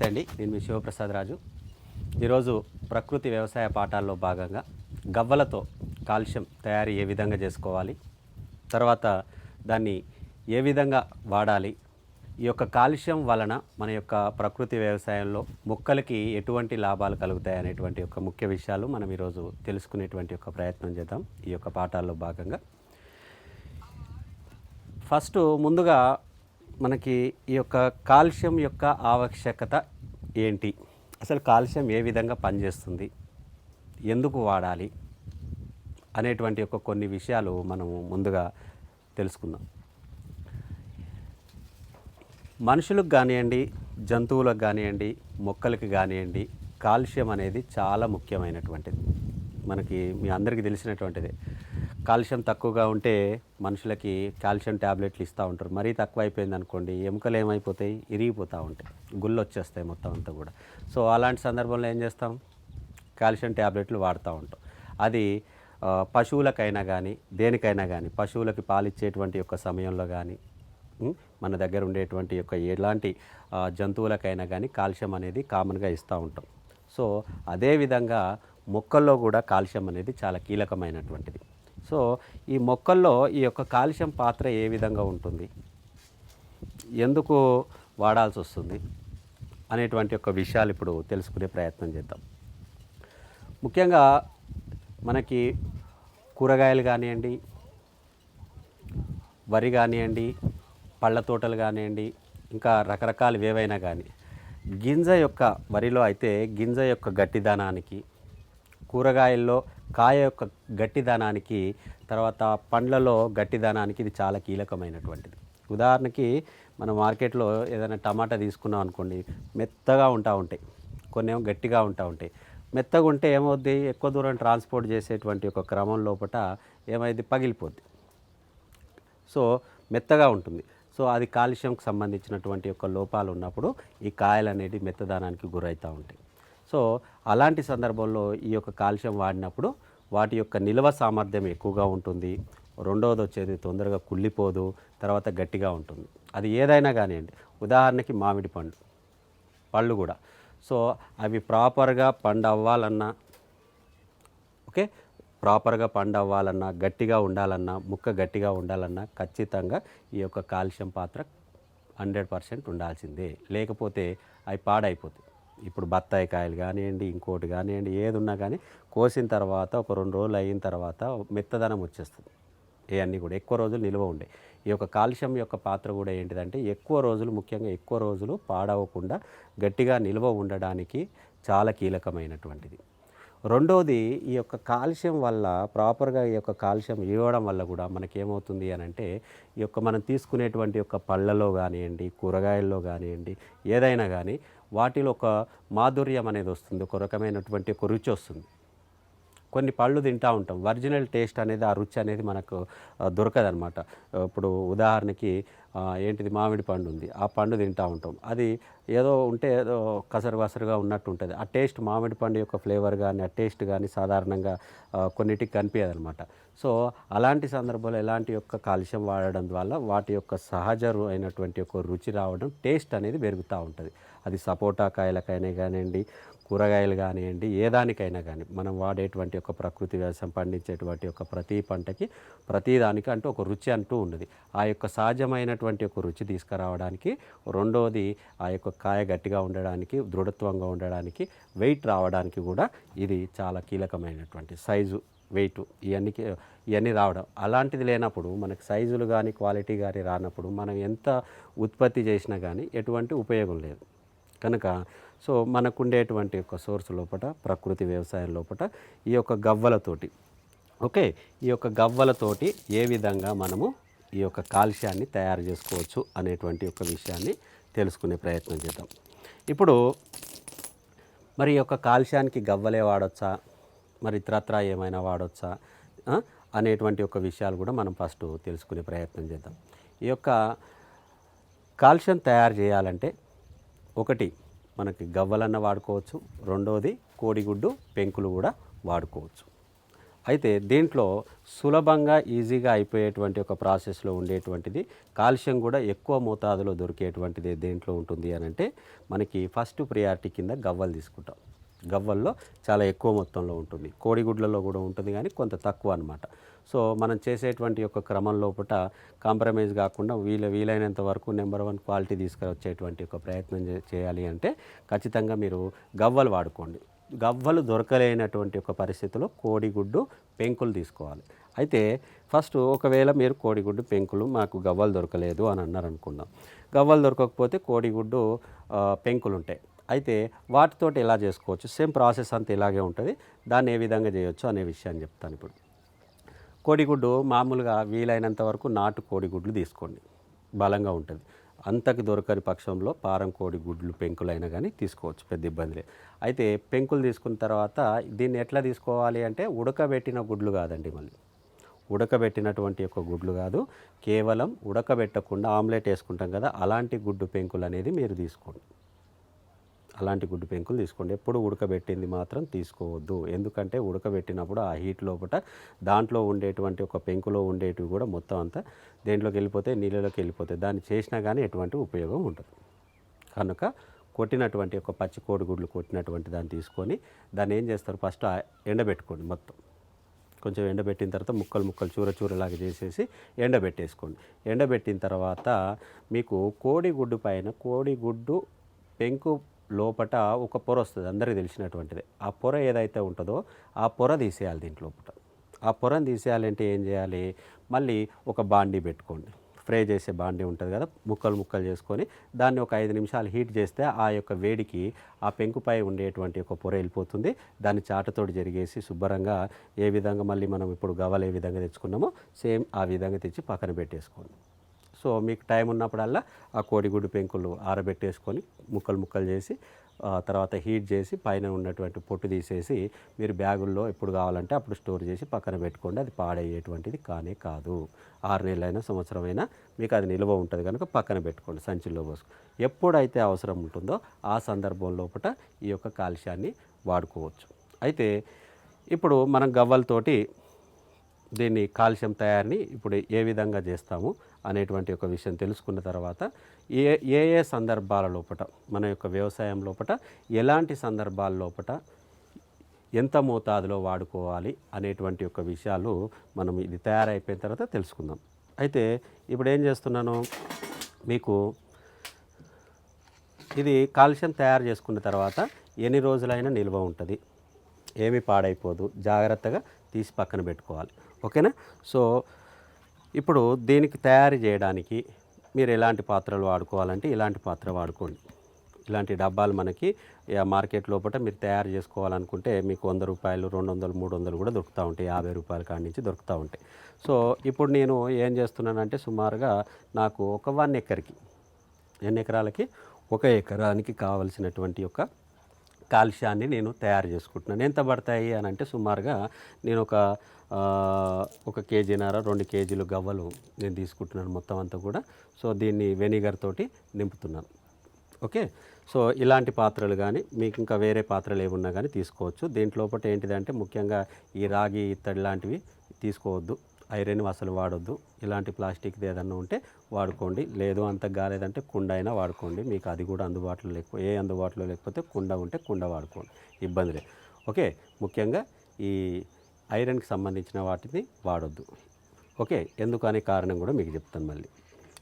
నమస్తే అండి. నేను మీ శివప్రసాద్ రాజు. ఈరోజు ప్రకృతి వ్యవసాయ పాఠాల్లో భాగంగా గవ్వలతో కాల్షియం తయారీ ఏ విధంగా చేసుకోవాలి తర్వాత దాన్ని ఏ విధంగా వాడాలి ఈ యొక్క కాలుష్యం వలన మన యొక్క ప్రకృతి వ్యవసాయంలో మొక్కలకి ఎటువంటి లాభాలు కలుగుతాయి అనేటువంటి యొక్క ముఖ్య విషయాలు మనం ఈరోజు తెలుసుకునేటువంటి యొక్క ప్రయత్నం చేద్దాం ఈ యొక్క పాఠాల్లో భాగంగా. ఫస్ట్ ముందుగా మనకి ఈ యొక్క కాల్షియం యొక్క ఆవశ్యకత ఏంటి? అసలు కాల్షియం ఏ విధంగా పనిచేస్తుంది? ఎందుకు వాడాలి? అనేటువంటి యొక్క కొన్ని విషయాలు మనము ముందుగా తెలుసుకుందాం. మనుషులకు కానివ్వండి జంతువులకు కానివ్వండి మొక్కలకి కానివ్వండి కాల్షియం అనేది చాలా ముఖ్యమైనటువంటిది. మనకి మీ అందరికీ తెలిసినటువంటిదే. కాల్షియం తక్కువగా ఉంటే మనుషులకి కాల్షియం ట్యాబ్లెట్లు ఇస్తూ ఉంటారు. మరీ తక్కువ అయిపోయింది అనుకోండి ఎముకలు ఏమైపోతాయి? ఇరిగిపోతూ ఉంటాయి. గుళ్ళు వచ్చేస్తాయి మొత్తం అంతా కూడా. సో అలాంటి సందర్భంలో ఏం చేస్తాం? కాల్షియం ట్యాబ్లెట్లు వాడుతూ ఉంటాం. అది పశువులకైనా కానీ దేనికైనా కానీ పశువులకి పాలిచ్చేటువంటి యొక్క సమయంలో కానీ మన దగ్గర ఉండేటువంటి యొక్క ఎలాంటి జంతువులకైనా కానీ కాల్షియం అనేది కామన్గా ఇస్తూ ఉంటాం. సో అదేవిధంగా మొక్కల్లో కూడా కాల్షియం అనేది చాలా కీలకమైనటువంటిది. సో ఈ మొక్కల్లో ఈ యొక్క కాలుష్యం పాత్ర ఏ విధంగా ఉంటుంది? ఎందుకు వాడాల్సి వస్తుంది? అనేటువంటి యొక్క విషయాలు ఇప్పుడు తెలుసుకునే ప్రయత్నం చేద్దాం. ముఖ్యంగా మనకి కూరగాయలు కానివ్వండి వరి కానివ్వండి పళ్ళ తోటలు కానివ్వండి ఇంకా రకరకాలు ఏవైనా కానీ గింజ యొక్క వరిలో అయితే గింజ యొక్క గట్టిదనానికి కూరగాయల్లో కాయ యొక్క గట్టిదనానికి తర్వాత పండ్లలో గట్టిదనానికి ఇది చాలా కీలకమైనటువంటిది. ఉదాహరణకి మన మార్కెట్లో ఏదైనా టమాటా తీసుకున్నాం అనుకోండి మెత్తగా ఉంటా ఉంటాయి కొన్ని ఏమో గట్టిగా ఉంటా ఉంటాయి. మెత్తగా ఉంటే ఏమవుద్ది? ఎక్కువ దూరం ట్రాన్స్పోర్ట్ చేసేటువంటి ఒక క్రమం లోపల ఏమైంది పగిలిపోద్ది. సో మెత్తగా ఉంటుంది. సో అది కాలుష్యంకి సంబంధించినటువంటి యొక్క లోపాలు ఉన్నప్పుడు ఈ కాయలు అనేది మెత్తదనానికి గురవుతూ ఉంటాయి. సో అలాంటి సందర్భంలో ఈ యొక్క కాల్షియం వాడినప్పుడు వాటి యొక్క నిల్వ సామర్థ్యం ఎక్కువగా ఉంటుంది. రెండవది వచ్చేది తొందరగా కుళ్ళిపోదు తర్వాత గట్టిగా ఉంటుంది. అది ఏదైనా కానివ్వండి. ఉదాహరణకి మామిడి పండు పళ్ళు కూడా. సో అవి ప్రాపర్గా పండు అవ్వాలన్నా ఓకే? ప్రాపర్గా పండు అవ్వాలన్నా గట్టిగా ఉండాలన్నా ముక్క గట్టిగా ఉండాలన్నా ఖచ్చితంగా ఈ యొక్క కాల్షియం పాత్ర హండ్రెడ్ పర్సెంట్ ఉండాల్సిందే. లేకపోతే అవి పాడైపోతాయి. ఇప్పుడు బత్తాయి కాయలు కానివ్వండి ఇంకోటి కానివ్వండి ఏది ఉన్నా కానీ కోసిన తర్వాత ఒక రెండు రోజులు అయిన తర్వాత మెత్తదనం వచ్చేస్తుంది. ఇవన్నీ కూడా ఎక్కువ రోజులు నిల్వ ఉండే. ఈ యొక్క కాలుష్యం యొక్క పాత్ర కూడా ఏంటిదంటే ఎక్కువ రోజులు ముఖ్యంగా ఎక్కువ రోజులు పాడవకుండా గట్టిగా నిల్వ ఉండడానికి చాలా కీలకమైనటువంటిది. రెండోది ఈ యొక్క కాలుష్యం వల్ల ప్రాపర్గా ఈ యొక్క కాలుష్యం ఇవ్వడం వల్ల కూడా మనకేమవుతుంది అని అంటే ఈ యొక్క మనం తీసుకునేటువంటి యొక్క పళ్ళలో కానివ్వండి కూరగాయల్లో కానివ్వండి ఏదైనా కానీ వాటిలో ఒక మాధుర్యం అనేది వస్తుంది ఒక రకమైనటువంటి ఒక రుచి వస్తుంది. కొన్ని పళ్ళు తింటూ ఉంటాం. ఒరిజినల్ టేస్ట్ అనేది ఆ రుచి అనేది మనకు దొరకదనమాట ఇప్పుడు ఉదాహరణకి ఏంటిది? మామిడి పండు ఉంది. ఆ పండు తింటూ ఉంటాం. అది ఏదో ఉంటే ఏదో కసరు కసరుగా ఉన్నట్టు ఉంటుంది. ఆ టేస్ట్ మామిడి పండు యొక్క ఫ్లేవర్ కానీ ఆ టేస్ట్ కానీ సాధారణంగా కొన్నిటికి కనిపించదు అనమాట సో అలాంటి సందర్భంలో ఎలాంటి యొక్క కాలుష్యం వాడడం ద్వారా వాటి యొక్క సహజ అయినటువంటి యొక్క రుచి రావడం టేస్ట్ అనేది పెరుగుతూ ఉంటుంది. అది సపోటా కాయలకైనా కానివ్వండి కూరగాయలు కానివ్వండి ఏ దానికైనా కానీ మనం వాడేటువంటి ఒక ప్రకృతి వ్యవసాయం పండించేటువంటి ఒక ప్రతి పంటకి ప్రతి దానికి అంటూ ఒక రుచి అంటూ ఉన్నది. ఆ యొక్క సహజమైనటువంటి ఒక రుచి తీసుకురావడానికి రెండవది ఆ యొక్క కాయ గట్టిగా ఉండడానికి దృఢత్వంగా ఉండడానికి వెయిట్ రావడానికి కూడా ఇది చాలా కీలకమైనటువంటి సైజు వెయిట్ ఇవన్నీ ఇవన్నీ రావడం. అలాంటిది లేనప్పుడు మనకు సైజులు కానీ క్వాలిటీ కానీ రానప్పుడు మనం ఎంత ఉత్పత్తి చేసినా కానీ ఎటువంటి ఉపయోగం లేదు. కనుక సో మనకు ఉండేటువంటి యొక్క సోర్స్ లోపల ప్రకృతి వ్యవసాయం లోపల ఈ యొక్క గవ్వలతోటి ఓకే? ఈ యొక్క గవ్వలతోటి ఏ విధంగా మనము ఈ యొక్క కాలుష్యాన్ని తయారు చేసుకోవచ్చు అనేటువంటి ఒక విషయాన్ని తెలుసుకునే ప్రయత్నం చేద్దాం. ఇప్పుడు మరి ఈ యొక్క కాలుష్యానికి గవ్వలే వాడొచ్చా? మరి ఇతరత్ర ఏమైనా వాడొచ్చా? అనేటువంటి ఒక విషయాలు కూడా మనం ఫస్ట్ తెలుసుకునే ప్రయత్నం చేద్దాం. ఈ యొక్క కాల్షియం తయారు చేయాలంటే ఒకటి మనకి గవ్వలన్న వాడుకోవచ్చు రెండోది కోడిగుడ్డు పెంకులు కూడా వాడుకోవచ్చు. అయితే దీంట్లో సులభంగా ఈజీగా అయిపోయేటువంటి ఒక ప్రాసెస్లో ఉండేటువంటిది కాల్షియం కూడా ఎక్కువ మోతాదులో దొరికేటువంటిది దేంట్లో ఉంటుంది అని అంటే మనకి ఫస్ట్ ప్రియారిటీ కింద గవ్వలు తీసుకుంటాం. గవ్వల్లో చాలా ఎక్కువ మొత్తంలో ఉంటుంది. కోడిగుడ్లలో కూడా ఉంటుంది కానీ కొంత తక్కువ అనమాట సో మనం చేసేటువంటి యొక్క క్రమం లోపల కాంప్రమైజ్ కాకుండా వీల వీలైనంత వరకు నెంబర్ వన్ క్వాలిటీ తీసుకొచ్చేటువంటి ఒక ప్రయత్నం చేయాలి అంటే ఖచ్చితంగా మీరు గవ్వలు వాడుకోండి. గవ్వలు దొరకలేనటువంటి ఒక పరిస్థితిలో కోడిగుడ్డు పెంకులు తీసుకోవాలి. అయితే ఫస్ట్ ఒకవేళ మీరు కోడిగుడ్డు పెంకులు మాకు గవ్వలు దొరకలేదు అని అన్నారు అనుకుందాం గవ్వలు దొరకకపోతే కోడిగుడ్డు పెంకులు ఉంటాయి అయితే వాటితోటి ఎలా చేసుకోవచ్చు? సేమ్ ప్రాసెస్ అంతా ఇలాగే ఉంటుంది. దాన్ని ఏ విధంగా చేయొచ్చు అనే విషయాన్ని చెప్తాను ఇప్పుడు. కోడిగుడ్డు మామూలుగా వీలైనంత వరకు నాటు కోడిగుడ్లు తీసుకోండి. బలంగా ఉంటుంది. అంతకు దొరకని పక్షంలో పారం కోడి గుడ్లు పెంకులైనా కానీ తీసుకోవచ్చు పెద్ద ఇబ్బంది లేదు. అయితే పెంకులు తీసుకున్న తర్వాత దీన్ని ఎట్లా తీసుకోవాలి అంటే ఉడకబెట్టిన గుడ్లు కాదండి మళ్ళీ. ఉడకబెట్టినటువంటి యొక్క గుడ్లు కాదు కేవలం ఉడకబెట్టకుండా ఆమ్లెట్ వేసుకుంటాం కదా అలాంటి గుడ్డు పెంకులు అనేది మీరు తీసుకోండి. అలాంటి గుడ్డు పెంకులు తీసుకోండి. ఎప్పుడు ఉడకబెట్టింది మాత్రం తీసుకోవద్దు. ఎందుకంటే ఉడకబెట్టినప్పుడు ఆ హీట్ లోపల దాంట్లో ఉండేటువంటి ఒక పెంకులో ఉండేటివి కూడా మొత్తం అంతా దేంట్లోకి వెళ్ళిపోతే నీళ్ళలోకి వెళ్ళిపోతాయి. దాన్ని చేసినా కానీ ఎటువంటి ఉపయోగం ఉండదు. కనుక కొట్టినటువంటి ఒక పచ్చి కోడిగుడ్లు కొట్టినటువంటి దాన్ని తీసుకొని దాన్ని ఏం చేస్తారు? ఫస్ట్ ఎండబెట్టుకోండి మొత్తం. కొంచెం ఎండబెట్టిన తర్వాత ముక్కలు ముక్కలు చూర చూరలాగా చేసేసి ఎండబెట్టేసుకోండి. ఎండబెట్టిన తర్వాత మీకు కోడిగుడ్డు పైన కోడిగుడ్డు పెంకు లోపట ఒక పొర వస్తుంది అందరికీ తెలిసినటువంటిది. ఆ పొర ఏదైతే ఉంటుందో ఆ పొర తీసేయాలి దీంట్లో లోపల ఆ పొరను తీసేయాలంటే ఏం చేయాలి? మళ్ళీ ఒక బాండీ పెట్టుకోండి. ఫ్రై చేసే బాండీ ఉంటుంది కదా ముక్కలు ముక్కలు చేసుకొని దాన్ని ఒక ఐదు నిమిషాలు హీట్ చేస్తే ఆ యొక్క వేడికి ఆ పెంకుపై ఉండేటువంటి ఒక పొర వెళ్ళిపోతుంది. దాన్ని చాటతోటి జరిగేసి శుభ్రంగా ఏ విధంగా మళ్ళీ మనం ఇప్పుడు గవలు ఏ విధంగా తెచ్చుకున్నామో సేమ్ ఆ విధంగా తెచ్చి పక్కన పెట్టేసుకోండి. సో మీకు టైం ఉన్నప్పుడల్లా ఆ కోడిగుడ్డు పెంకులు ఆరబెట్టేసుకొని ముక్కలు ముక్కలు చేసి తర్వాత హీట్ చేసి పైన ఉన్నటువంటి పొట్టు తీసేసి మీరు బ్యాగుల్లో ఎప్పుడు కావాలంటే అప్పుడు స్టోర్ చేసి పక్కన పెట్టుకోండి. అది పాడయ్యేటువంటిది కానే కాదు. ఆరు నెలలైనా సంవత్సరమైనా మీకు అది నిల్వ ఉంటుంది కనుక పక్కన పెట్టుకోండి సంచుల్లో పోసుకో. ఎప్పుడైతే అవసరం ఉంటుందో ఆ సందర్భం లోపల ఈ యొక్క కాలుష్యాన్ని వాడుకోవచ్చు. అయితే ఇప్పుడు మనం గవ్వలతోటి దీన్ని కాల్షియం తయారీని ఇప్పుడు ఏ విధంగా చేస్తాము? అనేటువంటి ఒక విషయం తెలుసుకున్న తర్వాత ఏ ఏ ఏ సందర్భాల లోపట మన యొక్క వ్యవసాయం లోపట ఎలాంటి సందర్భాల లోపట ఎంత మోతాదులో వాడుకోవాలి అనేటువంటి యొక్క విషయాలు మనం ఇది తయారైపోయిన తర్వాత తెలుసుకుందాం. అయితే ఇప్పుడు ఏం చేస్తున్నాను? మీకు ఇది కాలుష్యం తయారు చేసుకున్న తర్వాత ఎన్ని రోజులైనా నిల్వ ఉంటుంది. ఏమి పాడైపోదు. జాగ్రత్తగా తీసి పక్కన పెట్టుకోవాలి. ఓకేనా? సో ఇప్పుడు దీనికి తయారు చేయడానికి మీరు ఎలాంటి పాత్రలు వాడుకోవాలంటే ఇలాంటి పాత్ర వాడుకోండి. ఇలాంటి డబ్బాలు మనకి మార్కెట్ లోపల మీరు తయారు చేసుకోవాలనుకుంటే మీకు వంద రూపాయలు రెండు వందలు మూడు వందలు కూడా దొరుకుతూ ఉంటాయి. యాభై రూపాయల కాడి నుంచి దొరుకుతూ ఉంటాయి. సో ఇప్పుడు నేను ఏం చేస్తున్నానంటే సుమారుగా నాకు ఒక వన్ ఎకర్కి ఎన్ని ఎకరాలకి? ఒక ఎకరానికి కావలసినటువంటి యొక్క కాల్షియాన్ని నేను తయారు చేసుకుంటున్నాను. ఎంత పడతాయి అని అంటే సుమారుగా నేను ఒక ఒక కేజీన్నర రెండు కేజీలు గవ్వలు నేను తీసుకుంటున్నాను మొత్తం అంతా కూడా. సో దీన్ని వెనిగర్ తోటి నింపుతున్నాను. ఓకే? సో ఇలాంటి పాత్రలు కానీ మీకు ఇంకా వేరే పాత్రలు ఏమున్నా కానీ తీసుకోవచ్చు. దీంట్లోపట ఏంటిదంటే ముఖ్యంగా ఈ రాగి ఇత్తడి లాంటివి తీసుకోవద్దు. ఐరన్ అసలు వాడొద్దు. ఇలాంటి ప్లాస్టిక్ది ఏదన్నా ఉంటే వాడుకోండి. లేదు అంత కాలేదంటే కుండ అయినా వాడుకోండి. మీకు అది కూడా అందుబాటులో లేకపోతే ఏ అందుబాటులో లేకపోతే కుండ ఉంటే కుండ వాడుకోండి. ఇబ్బంది లేదు. ఓకే? ముఖ్యంగా ఈ ఐరన్కి సంబంధించిన వాటిని వాడొద్దు. ఓకే? ఎందుకు అనే కారణం కూడా మీకు చెప్తాను మళ్ళీ.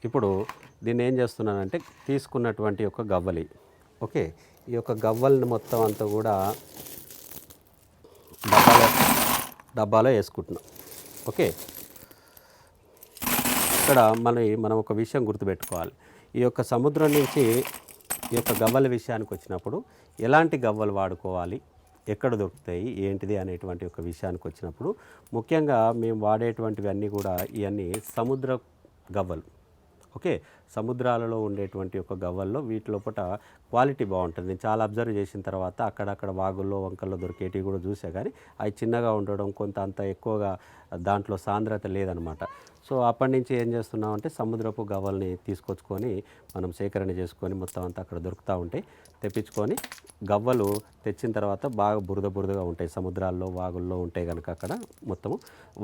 ఇప్పుడు దీన్ని ఏం చేస్తున్నానంటే తీసుకున్నటువంటి యొక్క గవ్వలి. ఓకే? ఈ యొక్క గవ్వల్ని మొత్తం అంతా కూడా డబ్బాలో డబ్బాలో వేసుకుంటున్నాం. ఓకే? ఇక్కడ మన మనం ఒక విషయం గుర్తుపెట్టుకోవాలి. ఈ యొక్క సముద్రం నుంచి ఈ యొక్క గవ్వల విషయానికి వచ్చినప్పుడు ఎలాంటి గవ్వలు వాడుకోవాలి? ఎక్కడ దొరుకుతాయి? ఏంటిది? అనేటువంటి ఒక విషయానికి వచ్చినప్పుడు ముఖ్యంగా మేము వాడేటువంటివి అన్నీ కూడా ఇవన్నీ సముద్ర గవ్వలు. ఓకే? సముద్రాలలో ఉండేటువంటి ఒక గవ్వల్లో వీటిలోపట క్వాలిటీ బాగుంటుంది. నేను చాలా అబ్జర్వ్ చేసిన తర్వాత అక్కడక్కడ వాగుల్లో వంకల్లో దొరికేటివి కూడా చూసా. కానీ అవి చిన్నగా ఉండడం కొంత అంత ఎక్కువగా దాంట్లో సాంద్రత లేదనమాట. సో అప్పటి నుంచి ఏం చేస్తున్నాం అంటే సముద్రపు గవ్వల్ని తీసుకొచ్చుకొని మనం సేకరణ చేసుకొని మొత్తం అంతా అక్కడ దొరుకుతూ ఉంటాయి తెప్పించుకొని గవ్వలు తెచ్చిన తర్వాత బాగా బురద బురదగా ఉంటాయి. సముద్రాల్లో వాగుల్లో ఉంటాయి కనుక అక్కడ మొత్తము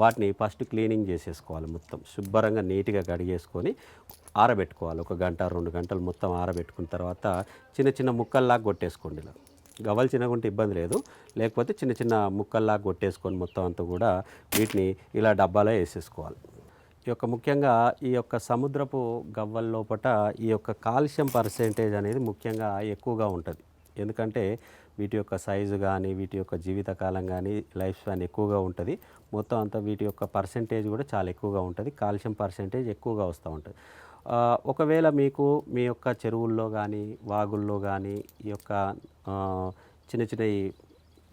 వాటిని ఫస్ట్ క్లీనింగ్ చేసేసుకోవాలి మొత్తం. శుభ్రంగా నీట్గా కడిగేసుకొని ఆరబెట్టుకోవాలి. ఒక గంట రెండు గంటలు మొత్తం ఆరబెట్టుకున్న తర్వాత చిన్న చిన్న ముక్కల్లాగా కొట్టేసుకోండి ఇలా. గవ్వలు చిన్నగా ఉంటే ఇబ్బంది లేదు. లేకపోతే చిన్న చిన్న ముక్కల్లాగా కొట్టేసుకొని మొత్తం అంతా కూడా వీటిని ఇలా డబ్బాలో వేసేసుకోవాలి. ఈ యొక్క ముఖ్యంగా ఈ యొక్క సముద్రపు గవ్వల లోపట ఈ యొక్క కాల్షియం పర్సెంటేజ్ అనేది ముఖ్యంగా ఎక్కువగా ఉంటుంది. ఎందుకంటే వీటి యొక్క సైజు కానీ వీటి యొక్క జీవితకాలం కానీ లైఫ్ స్పాన్ ఎక్కువగా ఉంటుంది. మొత్తం అంతా వీటి యొక్క పర్సెంటేజ్ కూడా చాలా ఎక్కువగా ఉంటుంది. కాల్షియం పర్సెంటేజ్ ఎక్కువగా వస్తూ ఉంటుంది. ఒకవేళ మీకు మీ యొక్క చెరువుల్లో కానీ వాగుల్లో కానీ ఈ యొక్క చిన్న చిన్న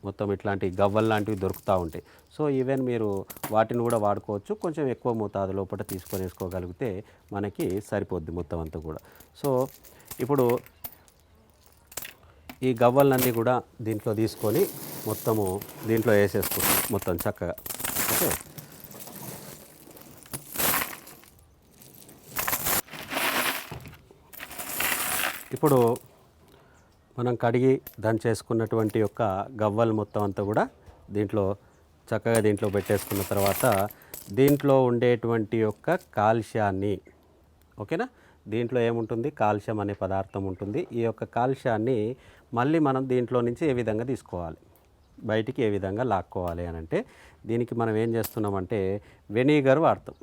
మొత్తం ఇట్లాంటి గవ్వలు లాంటివి దొరుకుతూ ఉంటాయి. సో ఈవెన్ మీరు వాటిని కూడా వాడుకోవచ్చు. కొంచెం ఎక్కువ మోతాదు లోపల తీసుకొని వేసుకోగలిగితే మనకి సరిపోద్ది మొత్తం అంతా కూడా. సో ఇప్పుడు ఈ గవ్వలన్నీ కూడా దీంట్లో తీసుకొని మొత్తము దీంట్లో వేసేసుకుంటాం మొత్తం చక్కగా. ఓకే? ఇప్పుడు మనం కడిగి దంచేసుకున్నటువంటి యొక్క గవ్వలు మొత్తం అంతా కూడా దీంట్లో చక్కగా దీంట్లో పెట్టేసుకున్న తర్వాత దీంట్లో ఉండేటువంటి యొక్క కాల్షాన్ని ఓకేనా? దీంట్లో ఏముంటుంది? కాల్షియం అనే పదార్థం ఉంటుంది. ఈ యొక్క కాల్షాన్ని మళ్ళీ మనం దీంట్లో నుంచి ఏ విధంగా తీసుకోవాలి? బయటికి ఏ విధంగా లాక్కోవాలి అని అంటే దీనికి మనం ఏం చేస్తున్నామంటే వెనిగర్ వాడతాం.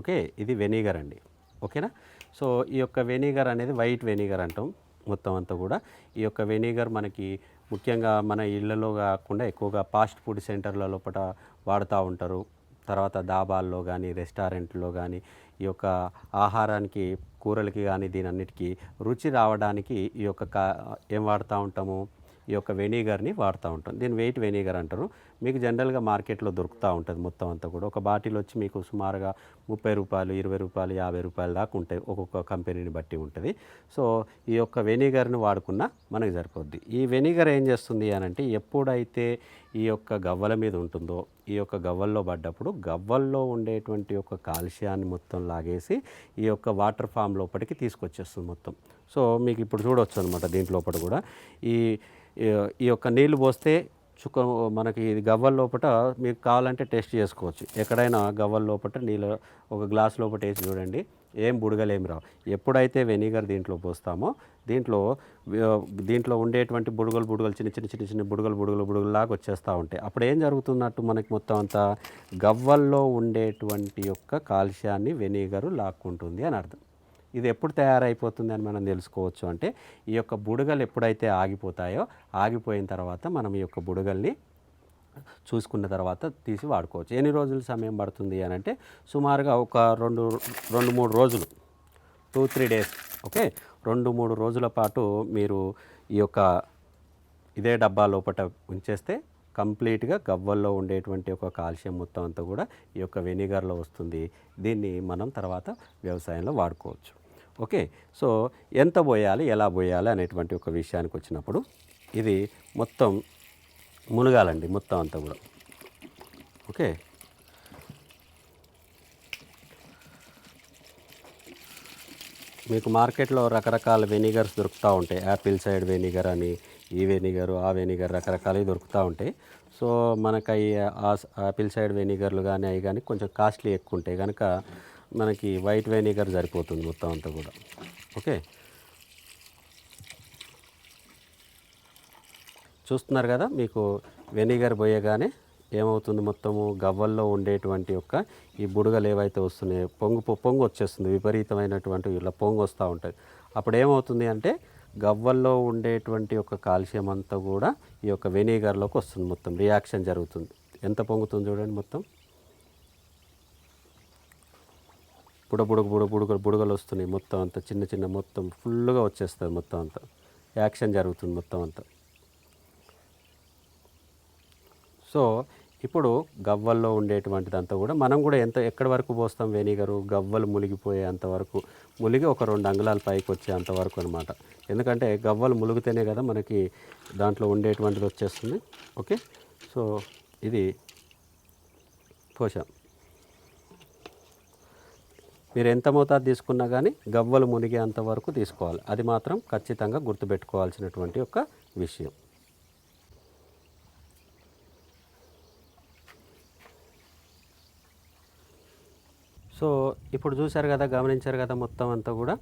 ఓకే? ఇది వెనిగర్ అండి. ఓకేనా? సో ఈ యొక్క వెనిగర్ అనేది వైట్ వెనిగర్ అంటాం. మొత్తం అంతా కూడా. ఈ యొక్క వెనిగర్ మనకి ముఖ్యంగా మన ఇళ్ళలో కాకుండా ఎక్కువగా ఫాస్ట్ ఫుడ్ సెంటర్ల లోపల వాడుతూ ఉంటారు. తర్వాత దాబాల్లో కానీ రెస్టారెంట్లో కానీ ఈ యొక్క ఆహారానికి కూరలకి కానీ దీని అన్నిటికీ రుచి రావడానికి ఈ యొక్క కా ఏం వాడుతూ ఉంటాము? ఈ యొక్క వెనిగర్ని వాడుతూ ఉంటాం. దీని వెయిట్ వెనిగర్ అంటారు. మీకు జనరల్గా మార్కెట్లో దొరుకుతూ ఉంటుంది మొత్తం అంతా కూడా. ఒక బాటిల్ వచ్చి మీకు సుమారుగా ముప్పై రూపాయలు ఇరవై రూపాయలు యాభై రూపాయల దాకా ఉంటాయి. ఒక్కొక్క కంపెనీని బట్టి ఉంటుంది. సో ఈ యొక్క వెనిగర్ని వాడుకున్నా మనకు సరిపోద్ది. ఈ వెనిగర్ ఏం చేస్తుంది అని అంటే ఎప్పుడైతే ఈ యొక్క గవ్వల మీద ఉంటుందో ఈ యొక్క గవ్వల్లో పడ్డప్పుడు గవ్వల్లో ఉండేటువంటి యొక్క కాల్షియాన్ని మొత్తం లాగేసి ఈ యొక్క వాటర్ ఫామ్ లోపలికి తీసుకొచ్చేస్తుంది మొత్తం. సో మీకు ఇప్పుడు చూడొచ్చు అనమాట దీంట్లోపల కూడా. ఈ ఈ- ఈ యొక్క నీళ్ళు పోస్తే చుక్క మనకి ఇది గవ్వల లోపల మీకు కావాలంటే టెస్ట్ చేసుకోవచ్చు. ఎక్కడైనా గవ్వల లోపల నీళ్ళు ఒక గ్లాస్ లోపల వేసి చూడండి. ఏం బుడగలేమి రావు. ఎప్పుడైతే వెనిగర్ దీంట్లో పోస్తామో దీంట్లో దీంట్లో ఉండేటువంటి బుడగలు బుడగలు చిన్న చిన్న చిన్న చిన్న బుడగలు బుడగలు బుడగలు లాగా వచ్చేస్తూ ఉంటాయి. అప్పుడు ఏం జరుగుతున్నట్టు మనకి మొత్తం అంతా? గవ్వల్లో ఉండేటువంటి యొక్క కాల్షియాన్ని వెనిగరు లాక్కుంటుంది అని అర్థం. ఇది ఎప్పుడు తయారైపోతుంది అని మనం తెలుసుకోవచ్చు. అంటే ఈ యొక్క బుడగలు ఎప్పుడైతే ఆగిపోతాయో ఆగిపోయిన తర్వాత మనం ఈ యొక్క బుడగల్ని చూసుకున్న తర్వాత తీసి వాడుకోవచ్చు. ఎన్ని రోజులు సమయం పడుతుంది అని అంటే సుమారుగా ఒక రెండు రెండు మూడు రోజులు. Two three days. ఓకే? రెండు మూడు రోజుల పాటు మీరు ఈ యొక్క ఇదే డబ్బా లోపల ఉంచేస్తే కంప్లీట్గా గవ్వల్లో ఉండేటువంటి ఒక కాల్షియం మొత్తం అంతా కూడా ఈ యొక్క వెనిగర్లో వస్తుంది. దీన్ని మనం తర్వాత వ్యవసాయంలో వాడుకోవచ్చు. ఓకే. సో ఎంత పోయాలి ఎలా పోయాలి అనేటువంటి ఒక విషయానికి వచ్చినప్పుడు ఇది మొత్తం మునగాలండి మొత్తం అంతా కూడా. ఓకే. మీకు మార్కెట్లో రకరకాల వెనిగర్స్ దొరుకుతూ ఉంటాయి. యాపిల్ సైడ్ వెనిగర్ అని ఈ వెనిగర్ ఆ వెనిగర్ రకరకాలవి దొరుకుతూ ఉంటాయి. సో మనకు అవి ఆ యాపిల్ సైడ్ వెనిగర్లు కానీ అవి కానీ కొంచెం కాస్ట్లీ ఎక్కువ ఉంటాయి. కనుక మనకి వైట్ వెనిగర్ సరిపోతుంది మొత్తం అంతా కూడా. ఓకే? చూస్తున్నారు కదా మీకు వెనిగర్ పోయగానే ఏమవుతుంది మొత్తము? గవ్వల్లో ఉండేటువంటి యొక్క ఈ బుడగలు ఏవైతే వస్తున్నాయో పొంగు పొ- పొంగు వచ్చేస్తుంది విపరీతమైనటువంటి ఇలా పొంగు వస్తూ ఉంటుంది అప్పుడు ఏమవుతుంది అంటే గవ్వల్లో ఉండేటువంటి యొక్క కాల్షియం అంతా కూడా ఈ యొక్క వెనిగర్లోకి వస్తుంది మొత్తం రియాక్షన్ జరుగుతుంది. ఎంత పొంగుతుంది చూడండి మొత్తం. బుడ బుడగ బుడ బుడగలు వస్తున్నాయి మొత్తం అంతా చిన్న చిన్న మొత్తం ఫుల్గా వచ్చేస్తుంది మొత్తం అంతా. యాక్షన్ జరుగుతుంది మొత్తం అంతా. సో ఇప్పుడు గవ్వల్లో ఉండేటువంటిదంతా కూడా మనం కూడా ఎంత ఎక్కడి వరకు పోస్తాం వెనిగరు గవ్వలు మునిగిపోయే అంతవరకు మునిగి ఒక రెండు అంగుళాల పైకి వచ్చే అంతవరకు అనమాట ఎందుకంటే గవ్వలు మునిగితేనే కదా మనకి దాంట్లో ఉండేటువంటిది వచ్చేస్తుంది. ఓకే? సో ఇది పోసాం. మీరు ఎంత మోతాదు తీసుకున్నా కానీ గవ్వలు మునిగేంత వరకు తీసుకోవాలి. అది మాత్రం ఖచ్చితంగా గుర్తుపెట్టుకోవాల్సినటువంటి ఒక విషయం. సో ఇప్పుడు చూశారు కదా గమనించారు కదా మొత్తం అంతా కూడా?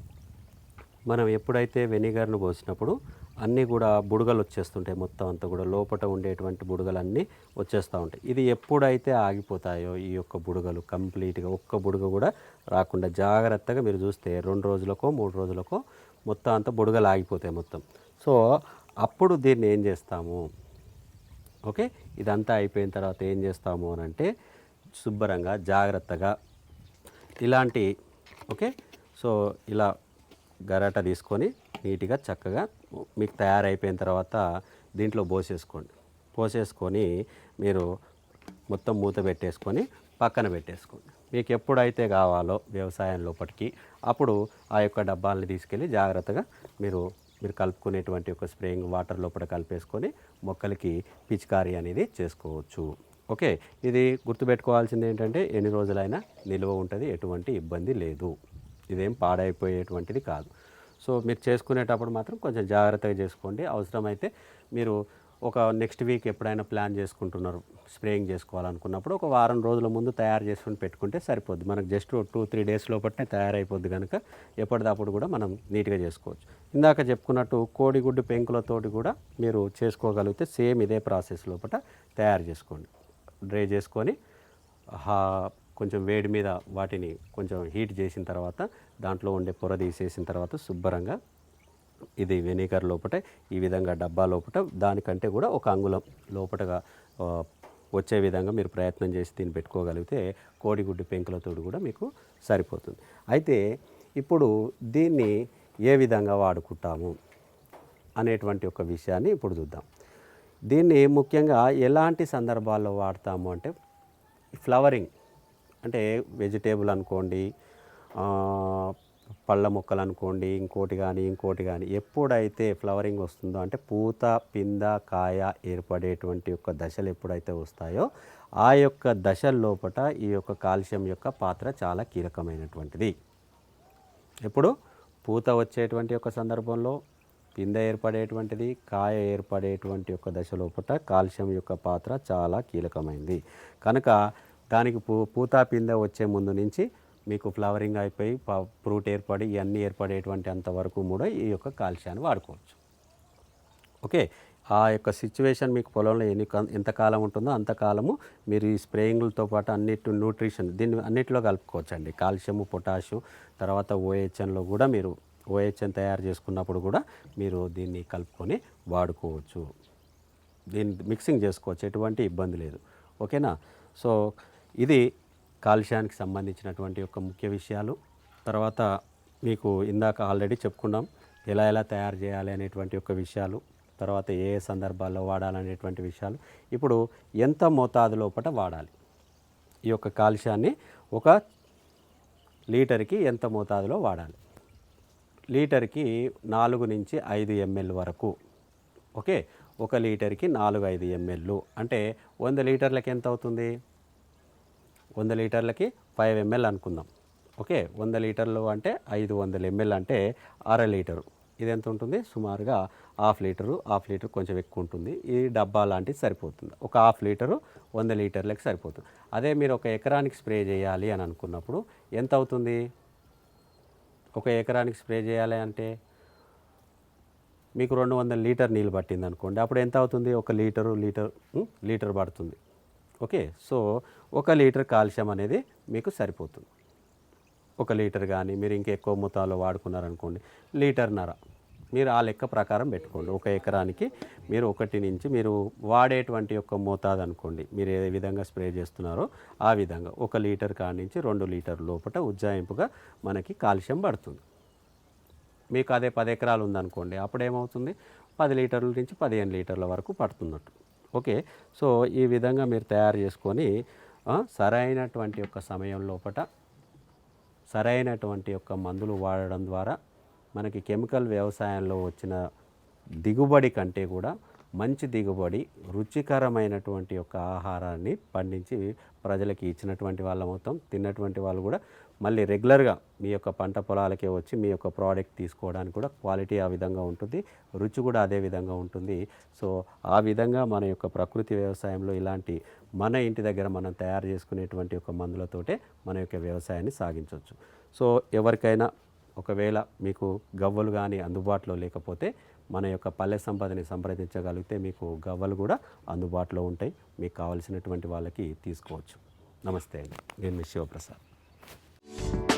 మనం ఎప్పుడైతే వెనిగర్ను పోసినప్పుడు అన్నీ కూడా బుడగలు వచ్చేస్తుంటాయి మొత్తం అంతా కూడా. లోపల ఉండేటువంటి బుడగలన్నీ వచ్చేస్తూ ఉంటాయి. ఇది ఎప్పుడైతే ఆగిపోతాయో ఈ యొక్క బుడగలు కంప్లీట్గా ఒక్క బుడగ కూడా రాకుండా జాగ్రత్తగా మీరు చూస్తే రెండు రోజులకో మూడు రోజులకో మొత్తం అంతా బుడగలు ఆగిపోతాయి మొత్తం. సో అప్పుడు దీన్ని ఏం చేస్తాము? ఓకే? ఇదంతా అయిపోయిన తర్వాత ఏం చేస్తాము అని అంటే శుభ్రంగా జాగ్రత్తగా ఇలాంటి ఓకే? సో ఇలా గరాట తీసుకొని నీట్గా చక్కగా మీకు తయారైపోయిన తర్వాత దీంట్లో పోసేసుకోండి. పోసేసుకొని మీరు మొత్తం మూత పెట్టేసుకొని పక్కన పెట్టేసుకోండి. మీకు ఎప్పుడైతే కావాలో వ్యవసాయం లోపలికి అప్పుడు ఆ యొక్క డబ్బాలని తీసుకెళ్ళి జాగ్రత్తగా మీరు మీరు కలుపుకునేటువంటి ఒక స్ప్రేయింగ్ వాటర్ లోపల కలిపేసుకొని మొక్కలకి పిచికారీ అనేది చేసుకోవచ్చు. ఓకే ఇది గుర్తుపెట్టుకోవాల్సింది ఏంటంటే ఎన్ని రోజులైనా నిల్వ ఉంటుంది ఎటువంటి ఇబ్బంది లేదు. ఇదేం పాడైపోయేటువంటిది కాదు. సో మీరు చేసుకునేటప్పుడు మాత్రం కొంచెం జాగ్రత్తగా చేసుకోండి. అవసరమైతే మీరు ఒక నెక్స్ట్ వీక్ ఎప్పుడైనా ప్లాన్ చేసుకుంటున్నారు స్ప్రేయింగ్ చేసుకోవాలనుకున్నప్పుడు ఒక వారం రోజుల ముందు తయారు చేసుకుని పెట్టుకుంటే సరిపోద్ది. మనకు జస్ట్ టూ త్రీ డేస్ లోపలనే తయారైపోద్ది కనుక ఎప్పటిదప్పుడు కూడా మనం నీట్గా చేసుకోవచ్చు. ఇందాక చెప్పుకున్నట్టు కోడిగుడ్డు పెంకులతోటి కూడా మీరు చేసుకోగలిగితే సేమ్ ఇదే ప్రాసెస్ లోపల తయారు చేసుకోండి. డ్రై చేసుకొని హా కొంచెం వేడి మీద వాటిని కొంచెం హీట్ చేసిన తర్వాత దాంట్లో ఉండే పొర తీసేసిన తర్వాత శుభ్రంగా ఇది వెనిగర్ లోపట ఈ విధంగా డబ్బా లోపట దానికంటే కూడా ఒక అంగుళం లోపటగా వచ్చే విధంగా మీరు ప్రయత్నం చేసి దీన్ని పెట్టుకోగలిగితే కోడిగుడ్డు పెంకులతో కూడా మీకు సరిపోతుంది. అయితే ఇప్పుడు దీన్ని ఏ విధంగా వాడుకుంటాము అనేటువంటి ఒక విషయాన్ని ఇప్పుడు చూద్దాం. దీన్ని ముఖ్యంగా ఎలాంటి సందర్భాల్లో వాడతాము అంటే ఫ్లవరింగ్ అంటే వెజిటేబుల్ అనుకోండి పళ్ళ మొక్కలు అనుకోండి ఇంకోటి కానీ ఇంకోటి కానీ ఎప్పుడైతే ఫ్లవరింగ్ వస్తుందో అంటే పూత పింద కాయ ఏర్పడేటువంటి యొక్క దశలు ఎప్పుడైతే వస్తాయో ఆ యొక్క దశల లోపల ఈ యొక్క కాల్షియం యొక్క పాత్ర చాలా కీలకమైనటువంటిది. ఇప్పుడు పూత వచ్చేటువంటి ఒక సందర్భంలో పిందె ఏర్పడేటువంటిది కాయ ఏర్పడేటువంటి యొక్క దశ లోపల కాల్షియం యొక్క పాత్ర చాలా కీలకమైంది. కనుక దానికి పూ పూతా పిందె వచ్చే ముందు నుంచి మీకు ఫ్లవరింగ్ అయిపోయి ఫ్రూట్ ఏర్పడి ఇవన్నీ ఏర్పడేటువంటి అంతవరకు కూడా ఈ యొక్క కాల్షియాన్ని వాడుకోవచ్చు. ఓకే ఆ యొక్క సిచ్యువేషన్ మీకు పొలంలో ఎన్ని ఎంతకాలం ఉంటుందో అంతకాలము మీరు ఈ స్ప్రేయింగ్లతో పాటు అన్నిటి న్యూట్రిషన్ దీన్ని అన్నిటిలో కలుపుకోవచ్చండి. కాల్షియము పొటాషియం తర్వాత ఓహెచ్ఎన్లో కూడా మీరు ఓహెచ్ఎన్ తయారు చేసుకున్నప్పుడు కూడా మీరు దీన్ని కలుపుకొని వాడుకోవచ్చు. దీన్ని మిక్సింగ్ చేసుకోవచ్చు ఎటువంటి ఇబ్బంది లేదు. ఓకేనా? సో ఇది కాలుష్యానికి సంబంధించినటువంటి యొక్క ముఖ్య విషయాలు. తర్వాత మీకు ఇందాక ఆల్రెడీ చెప్పుకున్నాం ఎలా ఎలా తయారు చేయాలి అనేటువంటి యొక్క విషయాలు తర్వాత ఏ ఏ సందర్భాల్లో వాడాలనేటువంటి విషయాలు. ఇప్పుడు ఎంత మోతాదు లోపల వాడాలి? ఈ యొక్క కాలుష్యాన్ని ఒక లీటర్కి ఎంత మోతాదులో వాడాలి? లీటర్కి నాలుగు నుంచి ఐదు ఎంఎల్ వరకు ఓకే? ఒక లీటర్కి నాలుగు ఐదు ఎంఎల్ అంటే వంద లీటర్లకి ఎంత అవుతుంది? వంద లీటర్లకి ఫైవ్ ఎంఎల్ అనుకుందాం. ఓకే? వంద లీటర్లు అంటే ఐదు వందల ఎంఎల్ అంటే అర లీటరు. ఇది ఎంత ఉంటుంది? సుమారుగా హాఫ్ లీటరు హాఫ్ లీటర్ కొంచెం ఎక్కువ ఉంటుంది. ఈ డబ్బా లాంటిది సరిపోతుంది. ఒక హాఫ్ లీటరు వంద లీటర్లకి సరిపోతుంది. అదే మీరు ఒక ఎకరానికి స్ప్రే చేయాలి అని అనుకున్నప్పుడు ఎంత అవుతుంది? ఒక ఎకరానికి స్ప్రే చేయాలి అంటే మీకు రెండు వందల లీటర్ నీళ్ళు పట్టింది అనుకోండి అప్పుడు ఎంత అవుతుంది? ఒక లీటరు లీటర్ లీటర్ పడుతుంది. ఓకే? సో ఒక లీటర్ కాల్షియం అనేది మీకు సరిపోతుంది. ఒక లీటర్ కానీ మీరు ఇంకా ఎక్కువ మొత్తాల్లో వాడుకున్నారనుకోండి లీటర్నర మీరు ఆ లెక్క ప్రకారం పెట్టుకోండి. ఒక ఎకరానికి మీరు ఒకటి నుంచి మీరు వాడేటువంటి యొక్క మోతాదు అనుకోండి మీరు ఏ విధంగా స్ప్రే చేస్తున్నారో ఆ విధంగా ఒక లీటర్ కాడి నుంచి రెండు లీటర్ లోపల ఉజ్జాయింపుగా మనకి కాలుష్యం పడుతుంది. మీకు అదే పది ఎకరాలు ఉందనుకోండి అప్పుడు ఏమవుతుంది పది లీటర్ల నుంచి పదిహేను లీటర్ల వరకు పడుతున్నట్టు. ఓకే? సో ఈ విధంగా మీరు తయారు చేసుకొని సరైనటువంటి యొక్క సమయం లోపట సరైనటువంటి యొక్క మందులు వాడడం ద్వారా మనకి కెమికల్ వ్యవసాయంలో వచ్చిన దిగుబడి కంటే కూడా మంచి దిగుబడి రుచికరమైనటువంటి యొక్క ఆహారాన్ని పండించి ప్రజలకి ఇచ్చినటువంటి వాళ్ళ మొత్తం తిన్నటువంటి వాళ్ళు కూడా మళ్ళీ రెగ్యులర్గా మీ యొక్క పంట పొలాలకే వచ్చి మీ యొక్క ప్రోడక్ట్ తీసుకోవడానికి కూడా క్వాలిటీ ఆ విధంగా ఉంటుంది రుచి కూడా అదే విధంగా ఉంటుంది. సో ఆ విధంగా మన యొక్క ప్రకృతి వ్యవసాయంలో ఇలాంటి మన ఇంటి దగ్గర మనం తయారు చేసుకునేటువంటి ఒక మందులతోటే మన యొక్క వ్యవసాయాన్ని సాగించవచ్చు. సో ఎవరికైనా ఒకవేళ మీకు గవ్వలు కానీ అందుబాటులో లేకపోతే మన యొక్క పల్లె సంపదని సంప్రదించగలిగితే మీకు గవ్వలు కూడా అందుబాటులో ఉంటాయి. మీకు కావలసినటువంటి వాళ్ళకి తీసుకోవచ్చు. నమస్తే అండి. నేను శివప్రసాద్.